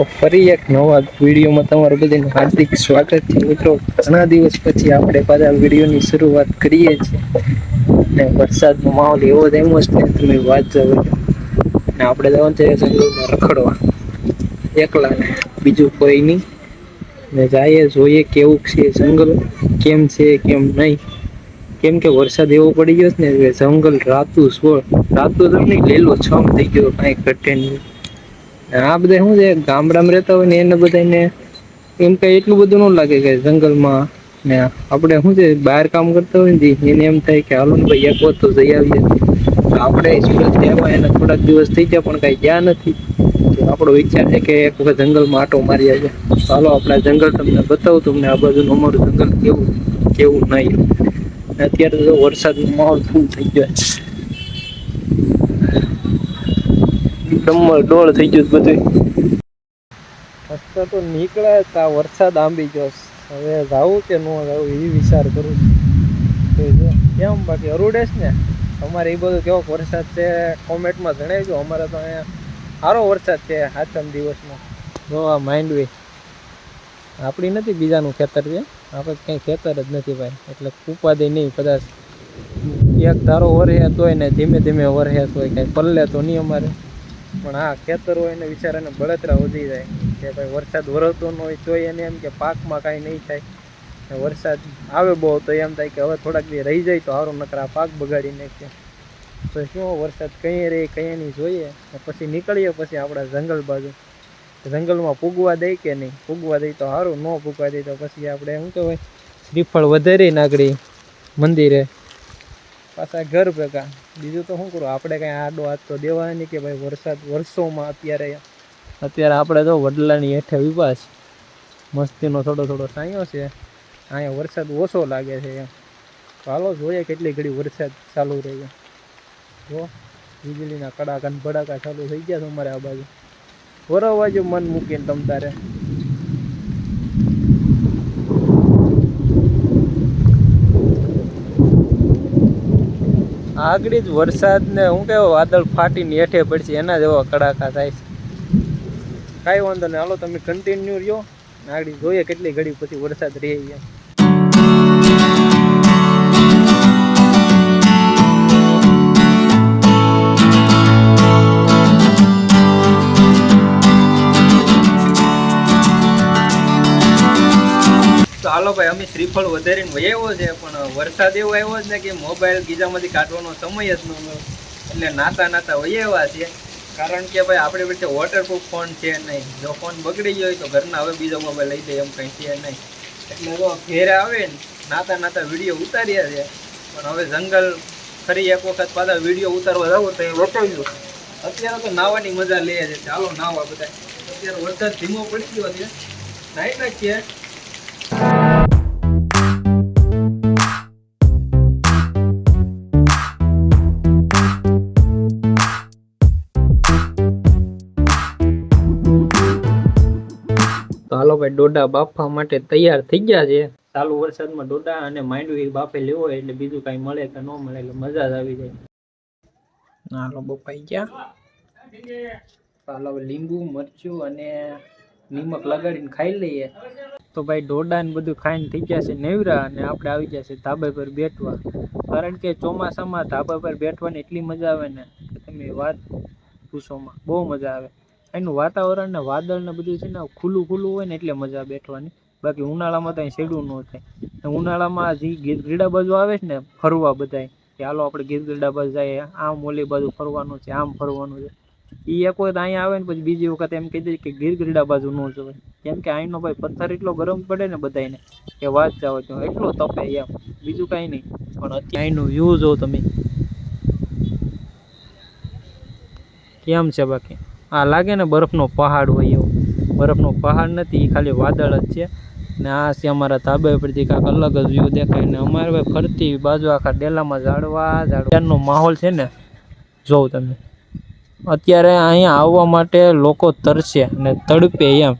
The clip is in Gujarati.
તો ફરી એક નવા વિડીયોમાં તમારું બધાનું હાર્દિક સ્વાગત છે મિત્રો. ઘણા દિવસ પછી આપણે પાછા વિડીયોની શરૂઆત કરીએ છીએ. અને વરસાદનો માહોલ એવો જ એમ જ ને તમે વાત જાઓ ને આપણે જવાનું છે જંગલમાં રખડવા. એકલા બીજું કોઈ નહીં. ને જઈએ જોઈએ કેવું છે જંગલ, કેમ છે, કેમ નહીં. કેમ કે વરસાદ એવો પડી ગયો છે ને જંગલ રાતું સોળ, રાતું તમને લીલો લેલો છમ થઈ ગયો કાંઈ ઘટે નહીં. આ બધા શું છે? ગામડામાં રહેતા હોય ને એને બધાને એમ કઈ એટલું બધું ન લાગે કે જંગલમાં ને આપણે શું છે? બહાર કામ કરતા હોય ને એને એમ થાય કે હાલો ને ભાઈ, એક વખત તો જઈ આવીએ. આપણે સુરત ગયા એને થોડાક દિવસ થઈ ગયા પણ કાંઈ ગયા નથી. આપણો વિચાર છે કે એક વખત જંગલમાં આટો મારી આવીએ. હાલો, આપણે જંગલ તમને બતાવું, તમને આ બાજુનું અમારું જંગલ કેવું કેવું નહીં. અત્યારે તો વરસાદનો માહોલ ફૂલ થઈ ગયો છે ડમર ડોળ થઈ ગયું બધું. રસ્તા તો નીકળ્યા તા વરસાદ આંબી ગયો હવે જાવું કે ન જાવું એ વિચાર કરું કેમ બાકી અરુડેશ ને? અમારે એ બધું કેવો વરસાદ છે કોમેન્ટમાં જણાવજો. અમારે તો અહીંયા સારો વરસાદ છે આઠમ દિવસમાં જો આ માંડવી. આપણી નથી બીજાનું ખેતર છે. આપણે કંઈ ખેતર જ નથી ભાઈ. એટલે ઉપાધિ નહીં, કદાચ એક ધારો વરહે તોય ને ધીમે ધીમે વરહે તોય. કાંઈ પલ્લે તો નહીં અમારે. પણ હા ખેતર હોય ને વિચારાને બળતરા વધી જાય. કે ભાઈ વરસાદ વરસતો ન હોય તોય એને એમ કે પાકમાં કાંઈ નહીં થાય. વરસાદ આવે બહુ તો એમ થાય કે હવે થોડાક દી રહી જાય તો સારું નકરા પાક બગાડી નાખે. તો શું વરસાદ કંઈ રહે કંઈ નહીં જોઈએ. પછી નીકળીએ પછી આપણા જંગલ બાજુ. જંગલમાં પૂગવા દઈ કે નહીં? પૂગવા દે તો સારું ન પૂગવા દે તો પછી આપણે શું કહેવાય? શ્રીફળ વધારે નાગડી મંદિરે. પાછા ઘર ભેગા. બીજું તો શું કરું? આપણે કાંઈ આડો હાથ તો દેવાની કે ભાઈ વરસાદ, વર્ષોમાં અત્યારે અત્યારે આપણે તો વડલાની હેઠે વિવાસ મસ્તીનો થોડો થોડો સાંયો છે. અહીંયા વરસાદ ઓછો લાગે છે એમ. ચાલો જોઈએ કેટલી ઘડી વરસાદ ચાલુ રહે જો, વીજળીના કડાકા ભડાકા ચાલુ થઈ ગયા છે અમારે આ બાજુ. વરવા જો મન મૂકીને તમ તારે. આગળ જ વરસાદ ને હું કેવો વાદળ ફાટીને હેઠે પડશે, એના જેવા કડાકા થાય છે. કાંઈ વાંધો નહીં. હાલો, તમે કન્ટિન્યુ રહ્યો. આગળ જોઈએ કેટલી ઘડી પછી વરસાદ રહે એમ. તો ભાઈ, અમે શ્રીફળ વધારીને વયાવ્યો છે, પણ વરસાદ એવો આવ્યો છે ને કે મોબાઈલ ગીજામાંથી કાઢવાનો સમય જ નહોતો એટલે નાતા નાતા વયાવ્યા છે કારણ કે ભાઈ, આપણે પાસે વોટરપ્રૂફ ફોન છે નહીં. જો ફોન બગડી ગયો હોય તો ઘરના હવે બીજો મોબાઈલ લઈ દે, એમ કંઈ છે નહીં. એટલે જો ઘેરે આવે ને, નાતા નાતા વીડિયો ઉતાર્યા છે પણ હવે જંગલ ફરી એક વખત પાછા વીડિયો ઉતારવા જાવ તો એ બતાવ્યું અત્યારે તો નાવાની મજા લે છે. ચાલો નાવા બધા અત્યારે વરસાદ ધીમો પડી ગયો છે. નાઈ નાખીએ હાલો ડોડા બાફવા માટે તૈયાર થઈ ગયા છે. ચાલુ વરસાદમાં ડોડા અને માંડવી બાફે લેવો એટલે બીજું કાંઈ મળે કે ન મળે એટલે મજા જ આવી જાય. હાલો બફાઈ ગયા. ચાલો હવે લીંબુ મરચું અને નિમક લગાડીને ખાઈ લઈએ. તો ભાઈ ઢોડા ને બધું ખાઈને થઈ ગયા છે નેવરા અને આપણે આવી ગયા છે ધાબા પર બેઠવા. કારણ કે ચોમાસામાં ધાબા પર બેઠવાની એટલી મજા આવે ને કે તમે વાત પૂછોમાં બહુ મજા આવે. એનું વાતાવરણ ને વાદળ ને બધું છે ને ખુલ્લું ખુલ્લું હોય ને એટલે મજા બેઠવાની. બાકી ઉનાળામાં તો અહીં શેડું ન થાય. ઉનાળામાં જે ગીરગીડા બાજુ આવે છે ને ફરવા બધાય, કે હાલો આપણે ગીરગીડા બાજુ જઈએ, આમ ઓલી બાજુ ફરવાનું છે, આમ ફરવાનું છે. એ એક વખત અહીંયા આવે ને પછી બીજી વખત એમ કહી દે કે ગીરગીડા બાજુ ન જવાય. કેમ કે અહીંનો ભાઈ પથ્થર એટલો ગરમ પડે ને બધાને કે વાત જાવ તો એટલો તપે એમ. બીજું કાંઈ નહીં. પણ અત્યારે અહીંનો વ્યૂ જો તમે. કેમ છે બાકી? આ લાગે ને બરફનો પહાડ હોય એવો. બરફનો પહાડ નથી, એ ખાલી વાદળ જ છે. ને આ છે અમારા ધાબા પરથી કાંઈક અલગ જ વ્યૂ દેખાય ને અમારે ભાઈ ફરતી બાજુ આખા ડેલામાં ઝાડવા, ઝાડવાનો માહોલ છે ને જોઉં તમે. અત્યારે અહીંયા આવવા માટે લોકો તરસે ને તડપે એમ.